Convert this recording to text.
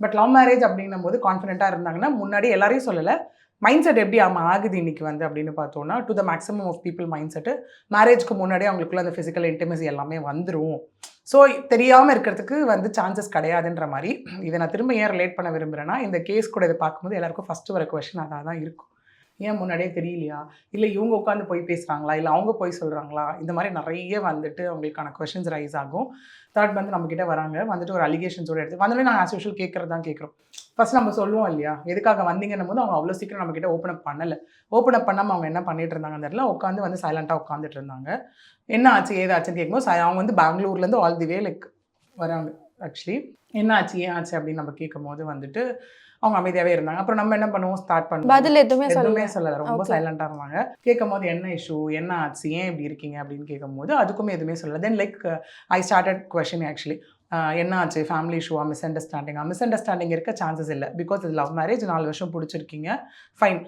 But love marriage அப்படிங்கும் போது கான்ஃபிடென்ட்டாக இருந்தாங்கன்னா முன்னாடி எல்லாரையும் சொல்லலை. மைண்ட் செட் எப்படி ஆமாம் ஆகுது இன்னைக்கு வந்து அப்படின்னு பார்த்தோம்னா to the maximum of people mind set மேரேஜ்க்கு முன்னாடியே அவங்களுக்குள்ள அந்த ஃபிசிக்கல் இன்டிமசி எல்லாமே வந்துடும் ஸோ தெரியாமல் இருக்கிறதுக்கு வந்து சான்சஸ் கிடையாதுன்ற மாதிரி இதை நான் திரும்ப ஏன் ரிலேட் பண்ண விரும்புகிறேன்னா இந்த கேஸ் கூட இதை பார்க்கும்போது எல்லாருக்கும் ஃபஸ்ட்டு வர கொஷின் அதாக தான் இருக்கும். ஏன் முன்னாடியே தெரியலையா? இல்லை இவங்க உட்காந்து போய் பேசுகிறாங்களா இல்லை அவங்க போய் சொல்கிறாங்களா இந்த மாதிரி நிறைய வந்துட்டு அவங்களுக்கான கொஷின்ஸ் ரைஸ் ஆகும். தேர்ட் வந்து நம்மக்கிட்ட வராங்க. வந்துட்டு ஒரு அலிகேஷன்ஸோட எடுத்து வந்தோடனே நாங்கள் ஆஸ் யூஷுவல் கேட்குறது தான் கேட்குறோம் ஃபர்ஸ்ட் நம்ம சொல்லுவோம் இல்லையா? எதுக்காக வந்தீங்கன்னும் போது அவங்க அவ்வளோ சீக்கிரம் நம்மக்கிட்ட ஓப்பன் அப் பண்ணலை. ஓப்பன் அப் பண்ணாமல் அவங்க என்ன பண்ணிட்டு இருந்தாங்க அந்த இடத்துல உட்காந்து வந்து சைலண்ட்டாக உட்காந்துட்டு இருந்தாங்க. என்ன ஆச்சு? ஏதாச்சுன்னு கேட்கும்போது அவங்க வந்து பெங்களூர்லேருந்து ஆல் தி வே லைக் வராங்க. ஆக்சுவலி என்ன ஆச்சு ஏன் ஆச்சு அப்படின்னு நம்ம கேட்கும் போது வந்துட்டு அவங்க அமைதியாகவே இருந்தாங்க. அப்புறம் நம்ம என்ன பண்ணுவோம்? ஸ்டார்ட் பண்ணுவோம். பதில் எதுவுமே எதுவுமே சொல்லல. ரொம்ப Okay. சைலண்டா இருந்தாங்க. கேட்கும் போது என்ன இஷ்யூ என்ன ஆச்சு ஏன் இப்படி இருக்கீங்க அப்படின்னு கேட்கும்போது அதுக்குமே எதுவுமே சொல்லல. Then like I started question actually என்ன ஆச்சு? ஃபேமிலி இஷ்யூவா மிஸ் அண்டர்ஸ்டாண்டிங்கா மிஸ் அண்டர்ஸ்டாண்டிங் இருக்க சான்சஸ் இல்லை. பிகாஸ் இது லவ் மேரேஜ் நாலு வருஷம் பிடிச்சிருக்கீங்க. ஃபைன்